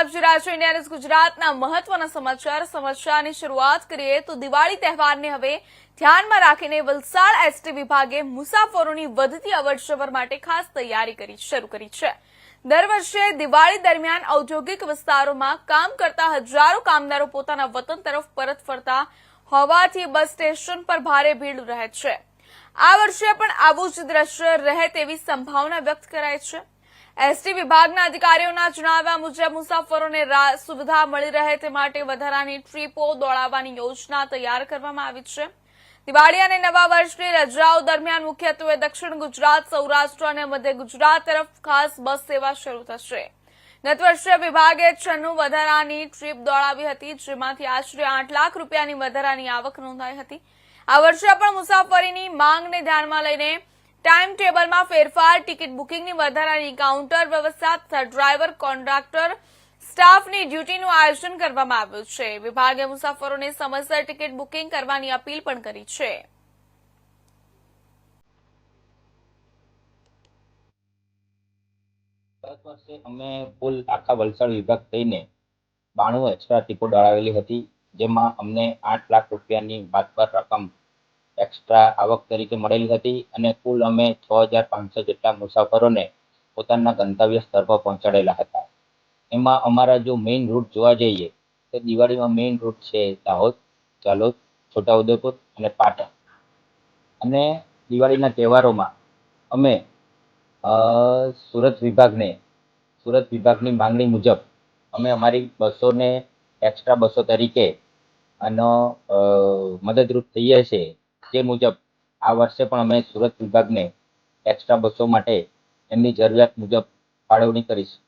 આપ જોઈ રહ્યા ઇન્ડિયા ગુજરાતના મહત્વના સમાચાર. સમાચારની શરૂઆત કરીએ તો દિવાળી તહેવારને હવે ધ્યાનમાં રાખીને વલસાડ એસટી વિભાગે મુસાફરોની વધતી અવરજવર માટે ખાસ તૈયારી કરી, શરૂ કરી છે. દર વર્ષે દિવાળી દરમિયાન ઔદ્યોગિક વિસ્તારોમાં કામ કરતા હજારો કામદારો પોતાના વતન તરફ પરત ફરતા હોવાથી બસ સ્ટેશન પર ભારે ભીડ રહે છે. આ વર્ષે પણ આવું જ દ્રશ્ય રહે તેવી સંભાવના વ્યક્ત કરાય છે. એસટી વિભાગના અધિકારીઓના જણાવ્યા મુજબ મુસાફરોને સુવિધા મળી રહે તે માટે વધારાની ટ્રીપો દોડાવવાની યોજના તૈયાર કરવામાં આવી છે. દિવાળી અને નવા વર્ષની રજાઓ દરમિયાન મુખ્યત્વે દક્ષિણ ગુજરાત, સૌરાષ્ટ્ર અને મધ્ય ગુજરાત તરફ ખાસ બસ સેવા શરૂ થશે. ગત વર્ષે વિભાગે છન્નું વધારાની ટ્રીપ દોડાવી હતી, જેમાંથી આશરે આઠ લાખ રૂપિયાની વધારાની આવક નોંધાઈ હતી. આ વર્ષે પણ મુસાફરીની માંગને ધ્યાનમાં લઈને ટાઈમ ટેબલમાં ફેરફાર, ટિકિટ બુકિંગની વધારાની કાઉન્ટર વ્યવસ્થા તથા ડ્રાઈવર, કોન્ટ્રાક્ટર, સ્ટાફની ડ્યુટીનું આયોજન કરવામાં આવ્યું છે. વિભાગે મુસાફરોને સમયસર ટિકિટ બુકિંગ કરવાની અપીલ પણ કરી છે. અમે કુલ આખા વલસાડ વિભાગ થઈને બાણું એક્સ્ટ્રા ટિકિટ અડાવેલી હતી, જેમાં અમને આઠ લાખ રૂપિયાની માતબર રકમ એક્સ્ટ્રા આવક તરીકે મળેલી હતી અને કુલ અમે છ હજાર પાંચસો જેટલા મુસાફરોને પોતાના ગંતવ્ય સ્થળ પર પહોંચાડેલા હતા. એમાં અમારા જો મેઇન રૂટ જોવા જઈએ, તો દિવાળીમાં મેઇન રૂટ છે દાહોદ, ચાલોદ, છોટાઉદેપુર અને પાટણ. અને દિવાળીના તહેવારોમાં અમે સુરત વિભાગને, સુરત વિભાગની માંગણી મુજબ અમે અમારી બસોને એક્સ્ટ્રા બસો તરીકે આનો મદદરૂપ થઈએ છીએ જે મુજબ આ વર્ષે પણ અમે સુરત વિભાગને એક્સ્ટ્રા બસો માટે એમની જરૂરિયાત મુજબ ફાળવણી કરીશું.